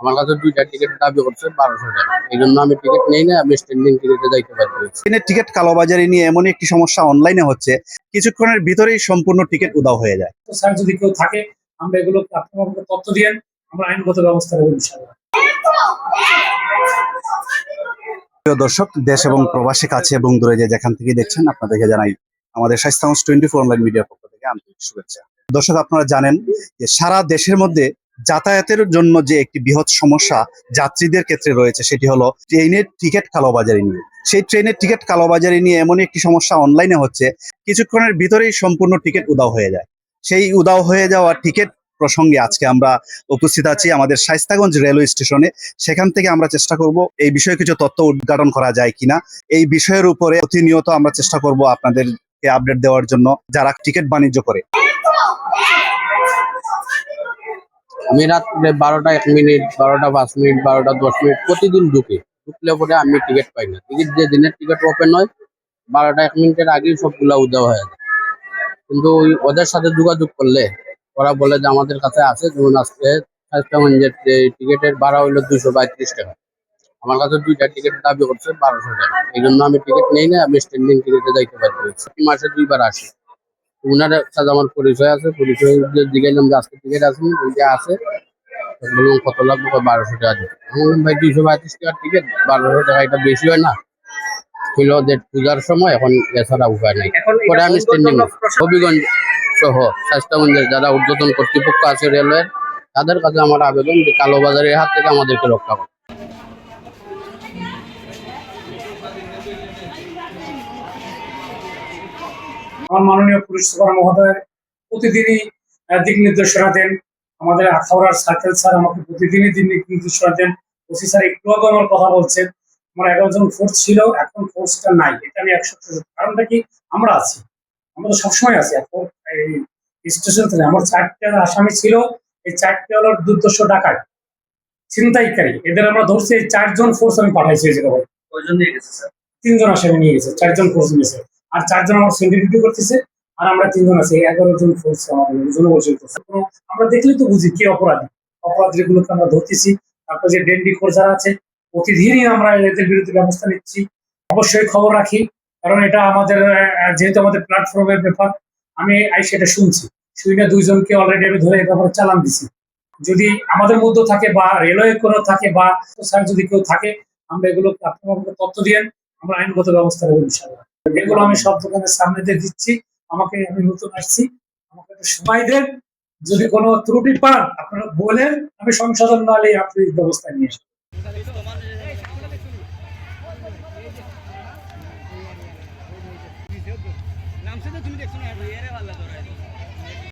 আমার কাছে দুইটা টিকিট দাবি করছে বারোশো টাকা। এই জন্য আমি টিকিট নেই না আমি স্ট্যান্ডিং টিকিটে যাইতে বাধ্য ট্রেনের টিকিট কালোবাজারি নিয়ে এমন একটি সমস্যা অনলাইনে হচ্ছে কিছুক্ষণের ভিতরেই সম্পূর্ণ টিকিট উদাও হয়ে যায়। স্যার যদি কেউ থাকে আমরা এগুলো আপনারা তথ্য দিয়েন আমরা আইনগত ব্যবস্থা নেব ইনশাআল্লাহ। প্রিয় দর্শক দেশ এবং প্রবাসী কাছে এবং দূরে যে যেখান থেকে দেখছেন আপনাদেরকে জানাই আমাদের স্বাস্থ্য টোয়েন্টি ফোর অনলাইন মিডিয়ার পক্ষ থেকে আন্তরিক শুভেচ্ছা। দর্শক আপনারা জানেন যে সারা দেশের মধ্যে যাতায়াতের জন্য যে একটি বৃহৎ সমস্যা যাত্রীদের ক্ষেত্রে রয়েছে, সেটি হলো ট্রেনের টিকিট কালোবাজারি নিয়ে। সেই ট্রেনের টিকিট কালোবাজারি নিয়ে এমন একটি সমস্যা অনলাইনে হচ্ছে, কিছুক্ষণের ভিতরেই সম্পূর্ণ টিকিট উদাও হয়ে যায়। সেই উদাও হয়ে যাওয়া টিকিট প্রসঙ্গে আজকে আমরা উপস্থিত আছি আমাদের শাইস্তাগঞ্জ রেলওয়ে স্টেশনে। সেখান থেকে আমরা চেষ্টা করব এই বিষয়ে কিছু তথ্য উদ্ঘাটন করা যায় কিনা। এই বিষয়ের উপরে প্রতিনিয়ত আমরা চেষ্টা করব আপনাদেরকে আপডেট দেওয়ার জন্য, যারা টিকিট বাণিজ্য করে। আমি রাত্রে বারোটা এক মিনিট, বারোটা পাঁচ মিনিট, বারোটা দশ মিনিট প্রতিদিন ঢুকি। ঢুকলে পরে আমি টিকিট পাই না। টিকিট যে দিনের টিকিট ওপেন হয়, বারোটা এক মিনিটের আগেই সবগুলা উদাও হয়ে যায়। কিন্তু ওই ওদের সাথে যোগাযোগ করলে, ওরা বলে যে আমাদের কাছে আছে, যেমন আজকে স্বাস্থ্যগঞ্জের যে টিকিটের ভাড়া হইল দুশো বাইত্রিশ টাকা। আমার কাছে দুইটা টিকিট দাবি করছে, বারোশো টাকা। এই জন্য আমি টিকিট নেই না, আমি স্ট্যান্ডিং টিকিটে যাইতে প্রতি মাসে দুইবার আসি। ওনার সাথে আমার পরিচয় আছে পরিচয় যে জিজ্ঞাসলাম যে আজকে টিকিট আছে বলতে আছে বললাম কত লাগবে বারোশো টাকা দিতে বললাম ভাই দুইশো পঁয়ত্রিশ টাকার টিকিট বারোশো টাকা এটা বেশি হয় না। হইল যে পূজার সময় এখন এছাড়া উপায় নাই। পরে আমি স্ট্যান্ডিং হবিগঞ্জ সহ স্বাস্থ্যগঞ্জের যারা ঊর্ধ্বতন কর্তৃপক্ষ আছে রেলওয়ের তাদের কাছে আমার আবেদন যে কালোবাজারের হাত থেকে আমাদেরকে রক্ষা করে। আমার মাননীয় পুলিশ সুপার মহোদয় প্রতিদিনই দিক নির্দেশনা দেন। আমাদের আখাউড়ার সার্কেল স্যার আমাকে প্রতিদিনই দিক নির্দেশনা দেন। ওসি স্যার একটু আগে আমার কথা বলছেন। আমার এগারো জন ফোর্স ছিল এখন ফোর্সটা নাই। এটা আমি একশো কারণটা কি? আমরা আছি। আমরা তো সবসময় আছি। এখন এই স্টেশন থেকে আমার চারটে আসামি ছিল। এই চারটে হলো দুর্দশ ডাকাত ছিনতাইকারী। এদের আমরা ধরছি এই চারজন ফোর্স আমি পাঠাইছি এই জায়গায়। তিনজন আসামি নিয়ে গেছে চারজন ফোর্স নিয়েছে আর চারজন আমার ডিউটি করতেছে, আর আমরা তিনজন আছি এগারো জন ফোর্স আমাদের করছে আমরা দেখলেই তো বুঝি কি অপরাধী। অপরাধীগুলোকে আমরা ধরতেছি, তারপর যে ডেন্ডি কোর যারা আছে প্রতিদিনই আমরা এদের বিরুদ্ধে ব্যবস্থা নিচ্ছি। অবশ্যই খবর রাখি, কারণ এটা আমাদের যেহেতু আমাদের প্ল্যাটফর্মের ব্যাপার, আমি সেটা শুনছি। শুনে দুইজনকে অলরেডি আমি ধরে ব্যাপারে চালান দিছি। যদি আমাদের মধ্যে থাকে বা রেলওয়ে কোনো থাকে বা স্যার যদি কেউ থাকে, আমরা এগুলো আপনারা তথ্য দিয়েন আমরা আইনগত ব্যবস্থা নেব, ইনশাআল্লাহ। এগুলো আমি সব দোকানের সামনে দিয়ে দিচ্ছি। আমাকে আমি নতুন আসছি। আমাকে সময় দেন। যদি কোনো ত্রুটি পান, আপনারা বলেন, আমি সংশোধন নালে আপনি ব্যবস্থা নিয়ে তো তুমি দেখছ না?